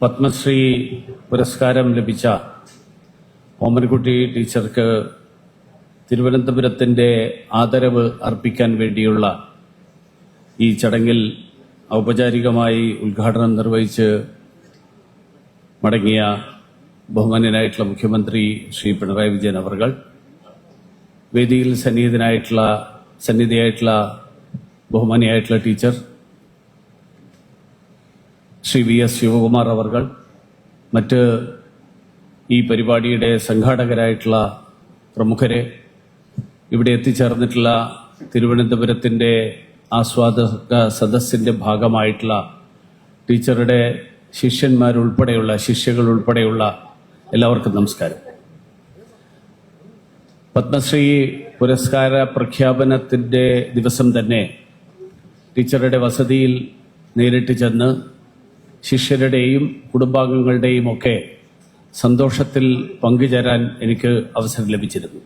പത്മശ്രീ പുരസ്കാരം ലഭിച്ച ഓമൻകുട്ടി ടീച്ചർക്ക് തിരുവനന്തപുരത്തിന്റെ ആദരവ് അർപ്പിക്കാൻ വേണ്ടിയുള്ള ഈ ചടങ്ങിൽ ഔപചാരികമായി ഉദ്ഘാടനം നിർവഹിച്ച് മടങ്ങിയ ബഹുമാന്യനായിട്ടുള്ള മുഖ്യമന്ത്രി ശ്രീ പിണറായി വിജയൻ അവർകൾ വേദിയിൽ സന്നിഹിതനായിട്ടുള്ള സന്നിധിയായിട്ടുള്ള ബഹുമാനിയായിട്ടുള്ള teacher Shri V S Sivakumar അവർകൾ മറ്റ് ഈ പരിപാടിയുടെ സംഘാടകരായിട്ടുള്ള പ്രമുഖരെ ഇവിടെ എത്തിച്ചേർന്നിട്ടുള്ള തിരുവനന്തപുരത്തിന്റെ ആസ്വാദക സദസ്സിന്റെ ഭാഗമായിട്ടുള്ള ടീച്ചറുടെ ശിഷ്യന്മാരുൾപ്പെടെയുള്ള ശിഷ്യകൾ ഉൾപ്പെടെയുള്ള എല്ലാവർക്കും നമസ്കാരം. പത്മശ്രീ പുരസ്കാര പ്രഖ്യാപനത്തിന്റെ ദിവസം തന്നെ ടീച്ചറുടെ വസതിയിൽ നേരിട്ട് ചെന്ന് ശിഷ്യരുടെയും കുടുംബാംഗങ്ങളുടെയും ഒക്കെ സന്തോഷത്തിൽ പങ്കുചേരാൻ എനിക്ക് അവസരം ലഭിച്ചിരുന്നു.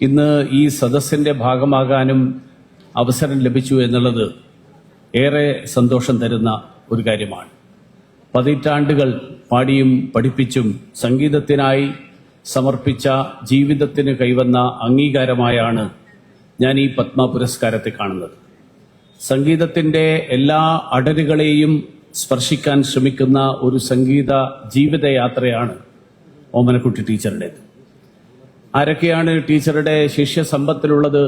ഇന്ന് ഈ സദസ്സിന്റെ ഭാഗമാകാനും അവസരം ലഭിച്ചു എന്നുള്ളത് ഏറെ സന്തോഷം തരുന്ന ഒരു കാര്യമാണ്. പതിറ്റാണ്ടുകൾ പാടിയും പഠിപ്പിച്ചും സംഗീതത്തിനായി സമർപ്പിച്ച ജീവിതത്തിന് കൈവന്ന അംഗീകാരമായാണ് ഞാൻ ഈ പത്മ പുരസ്കാരത്തെ കാണുന്നത്. സംഗീതത്തിന്റെ എല്ലാ അടരുകളെയും സ്പർശിക്കാൻ ശ്രമിക്കുന്ന ഒരു സംഗീത ജീവിതയാത്രയാണ് ഓമനക്കുട്ടി ടീച്ചറുടേത്. ആരൊക്കെയാണ് ടീച്ചറുടെ ശിഷ്യ സമ്പത്തിലുള്ളത്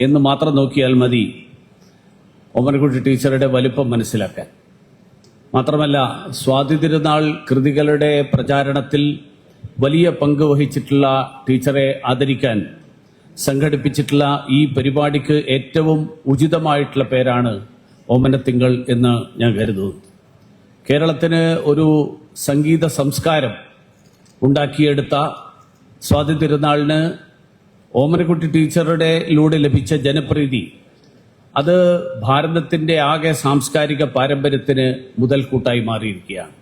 എന്ന് മാത്രം നോക്കിയാൽ മതി ഓമനക്കുട്ടി ടീച്ചറുടെ വലിപ്പം മനസ്സിലാക്കാൻ. മാത്രമല്ല സ്വാതി തിരുനാൾ കൃതികളുടെ പ്രചാരണത്തിൽ വലിയ പങ്ക് വഹിച്ചിട്ടുള്ള ടീച്ചറെ ആദരിക്കാൻ സംഘടിപ്പിച്ചിട്ടുള്ള ഈ പരിപാടിക്ക് ഏറ്റവും ഉചിതമായിട്ടുള്ള പേരാണ് ഓമനത്തിങ്കൾ എന്ന് ഞാൻ കരുതുന്നു. കേരളത്തിന് ഒരു സംഗീത സംസ്കാരം ഉണ്ടാക്കിയെടുത്ത സ്വാതി തിരുനാളിന് ഓമനക്കുട്ടി ടീച്ചറുടെ ലൂടെ ലഭിച്ച ജനപ്രീതി അത് ഭാരതത്തിന്റെ ആകെ സാംസ്കാരിക പാരമ്പര്യത്തിന് മുതൽക്കൂട്ടായി മാറിയിരിക്കുകയാണ്.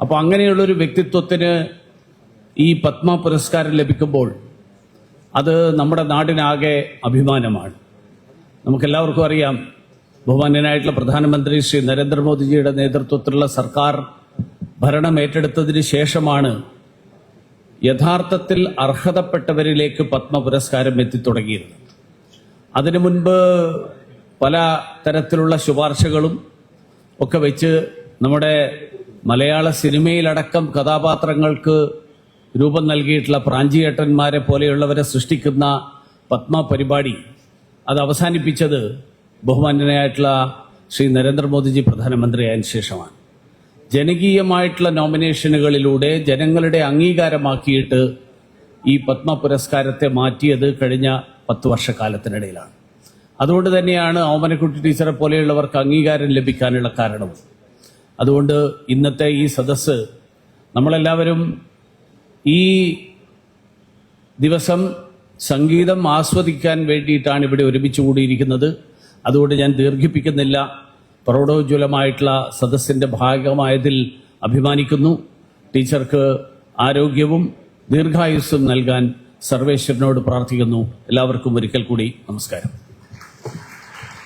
അപ്പോൾ അങ്ങനെയുള്ളൊരു വ്യക്തിത്വത്തിന് ഈ പത്മ പുരസ്കാരം ലഭിക്കുമ്പോൾ അത് നമ്മുടെ നാടിനാകെ അഭിമാനമാണ്. നമുക്കെല്ലാവർക്കും അറിയാം ബഹുമാന്യനായിട്ടുള്ള പ്രധാനമന്ത്രി ശ്രീ നരേന്ദ്രമോദിജിയുടെ നേതൃത്വത്തിലുള്ള സർക്കാർ ഭരണം ഏറ്റെടുത്തതിന് ശേഷമാണ് യഥാർത്ഥത്തിൽ അർഹതപ്പെട്ടവരിലേക്ക് പത്മ പുരസ്കാരം എത്തിത്തുടങ്ങിയത്. അതിനു മുൻപ് പല തരത്തിലുള്ള ശുപാർശകളും ഒക്കെ വെച്ച് നമ്മുടെ മലയാള സിനിമയിലടക്കം കഥാപാത്രങ്ങൾക്ക് രൂപം നൽകിയിട്ടുള്ള പ്രാഞ്ചിയേട്ടന്മാരെ പോലെയുള്ളവരെ സൃഷ്ടിക്കുന്ന പത്മ പരിപാടി അത് അവസാനിപ്പിച്ചത് ബഹുമാന്യനായിട്ടുള്ള ശ്രീ നരേന്ദ്രമോദിജി പ്രധാനമന്ത്രിയായതിനു ശേഷമാണ്. ജനകീയമായിട്ടുള്ള നോമിനേഷനുകളിലൂടെ ജനങ്ങളുടെ അംഗീകാരമാക്കിയിട്ട് ഈ പത്മ പുരസ്കാരത്തെ മാറ്റിയത് കഴിഞ്ഞ പത്ത് വർഷക്കാലത്തിനിടയിലാണ്. അതുകൊണ്ട് തന്നെയാണ് ഓമനക്കുട്ടി ടീച്ചറെ പോലെയുള്ളവർക്ക് അംഗീകാരം ലഭിക്കാനുള്ള കാരണവും. അതുകൊണ്ട് ഇന്നത്തെ ഈ സദസ്സ് നമ്മളെല്ലാവരും ഈ ദിവസം സംഗീതം ആസ്വദിക്കാൻ വേണ്ടിയിട്ടാണ് ഇവിടെ ഒരുമിച്ച് കൂടിയിരിക്കുന്നത്. അതുകൊണ്ട് ഞാൻ ദീർഘിപ്പിക്കുന്നില്ല. പ്രൗഢോജ്വലമായിട്ടുള്ള സദസ്സിന്റെ ഭാഗമായതിൽ അഭിമാനിക്കുന്നു. ടീച്ചർക്ക് ആരോഗ്യവും ദീർഘായുസ്സും നൽകാൻ സർവേശ്വരനോട് പ്രാർത്ഥിക്കുന്നു. എല്ലാവർക്കും ഒരിക്കൽ കൂടി നമസ്കാരം.